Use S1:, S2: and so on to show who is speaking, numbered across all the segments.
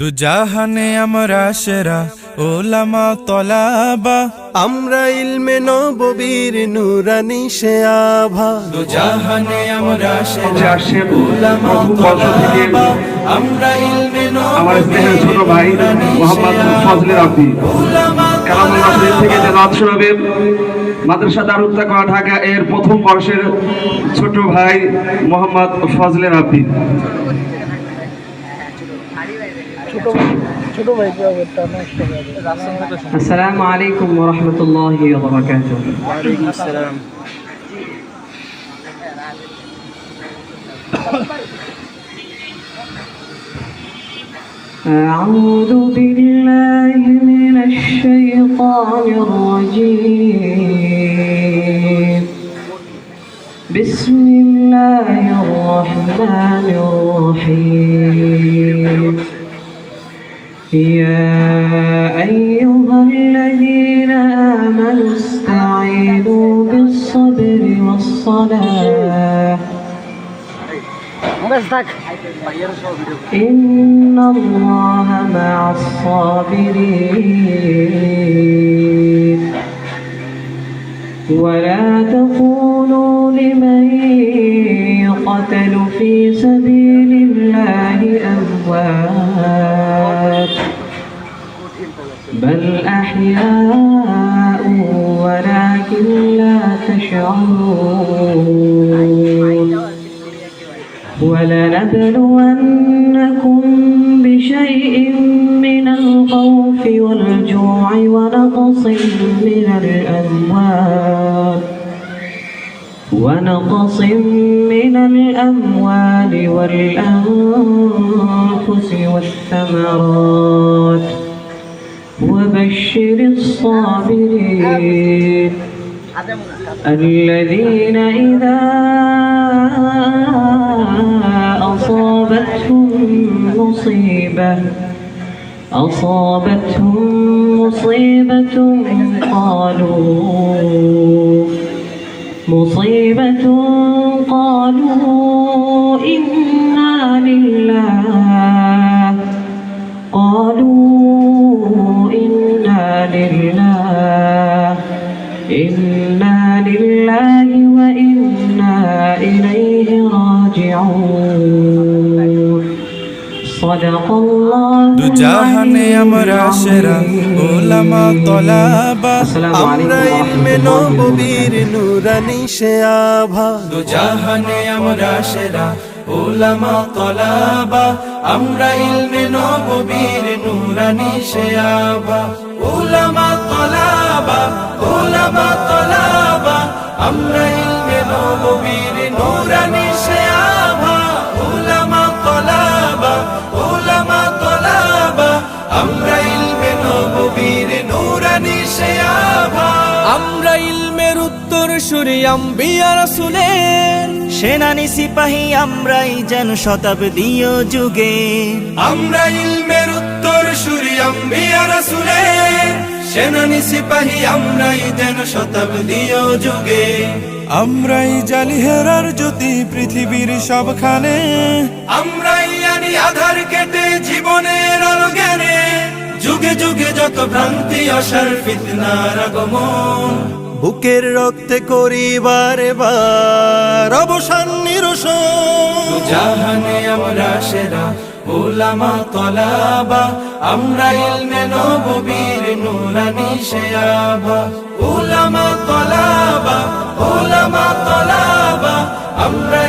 S1: দুজাহানে আমরা সেরা ওলামা তলাবা।
S2: আমরা ইলমে নববীর নুরানি সে আভা।
S1: দুজাহানে আমরা সেরা ওলামা তলাবা। আমরা ইলমে
S3: আমার স্নেহের ছোট ভাই মোহাম্মদ ফজলে রাব্বি কালামুল্লাহ শরীফ থেকে যে রাত শোনাবেন মাদ্রাসা দারুল তাকওয়া ঢাকা এর প্রথম বর্ষের ছোট ভাই মোহাম্মদ ফজলে রাব্বি
S4: السلام عليكم ورحمة الله وبركاته. أعوذ بالله من الشيطان الرجيم. بسم الله الرحمن الرحيم. يا أيها الذين آمنوا استعينوا بالصبر والصلاة. إن الله مع الصابرين. ولا تقولوا لمن يقتل في سبيل الله أموات. بل أحياء ولكن لا تشعرون. ولنبلونكم بشيء من الخوف والجوع ونقص من الأموال ونقص من الأموال والأنفس والثمرات. وبشر الصابرين الذين إذا أصابتهم مصيبة أصابتهم مصيبة قالوا مصيبة قالوا إنا لله قالوا إنا لله إنا لله وإنا إليه راجعون صدق الله
S1: দুজাহানে আমরা
S4: العلي
S1: সেরা ওলামা তলাবা
S4: السلام
S2: আমরা
S4: عليكم
S2: ইলমে
S4: ورحمة الله
S2: নববীর রানী সে আভা।
S1: দুজাহানে আমরা সেরা উলামা তলাবা, আমরা ইলমে নববীর নুরানি সে আভা। উলামা তলাবা উলামা তলাবা, আমরা সুরি আম্বিয়া রাসূলের।
S5: সেনানি সিপাহী আমরাই যেন শতাব্দীয় যুগে।
S1: আমরা ইলমের উত্তর সুরি আম্বিয়া রাসূলের। সেনানি সিপাহী আমরাই যেন শতাব্দীয় যুগে। আমরাই জালি হেরার জ্যোতি পৃথিবীর সবখানে। আমরাই আনি আধার কেটে জীবনের আলো জ্ঞানে যুগে যুগে যত ভ্রান্তি অসার ফিতনার আগমন।
S2: বুকের রক্তে করিবার বার অবসান নিরসন।
S1: জাহানে আমরা সেরা ওলামা তলাবা, আমরা ইলমে নববীর নুরানি শেয়াবা ওলামা তলাবা ওলামা তলাবা, আমরা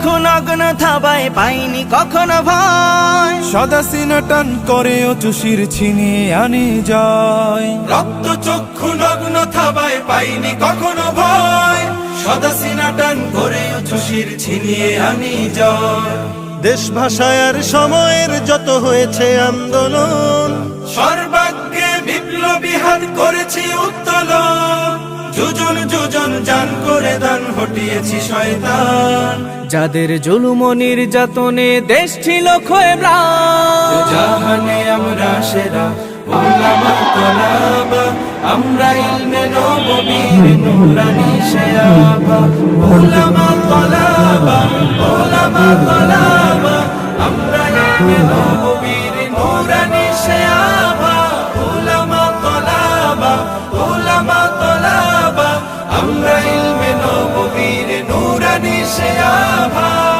S5: চক্ষু নগ্ন থাবায় পাইনি কখনো ভয়।
S1: সদা সিনাটান করে চুষির ছিনিয়ে আনি যায় রক্ত চক্ষু নগ্ন থাবায় পাইনি কখনো ভয়। সদা সিনাটান করে চুষির ছিনিয়ে আনি যায়
S2: দেশ ভাষায়ার সময়ের যত হয়েছে আন্দোলন
S1: সর্বাগ্যে বিপ্লবী হাত করেছি উত্তোলন। যোজন যোজন জান করে দান হটিয়েছি শয়তান।
S5: যাদের জুলুম নির্যাতনে দেশ ছিল ক্ষয়ে
S1: জাহানে আমরা সেরা আমরা ইলমে নববীর নুরানি শেয়াবা উলামা তলাবা উলামা তলাবা আমরা ইলমে নববীর নুরানি শেয়াবা নববীর নুরানি শেয়াবা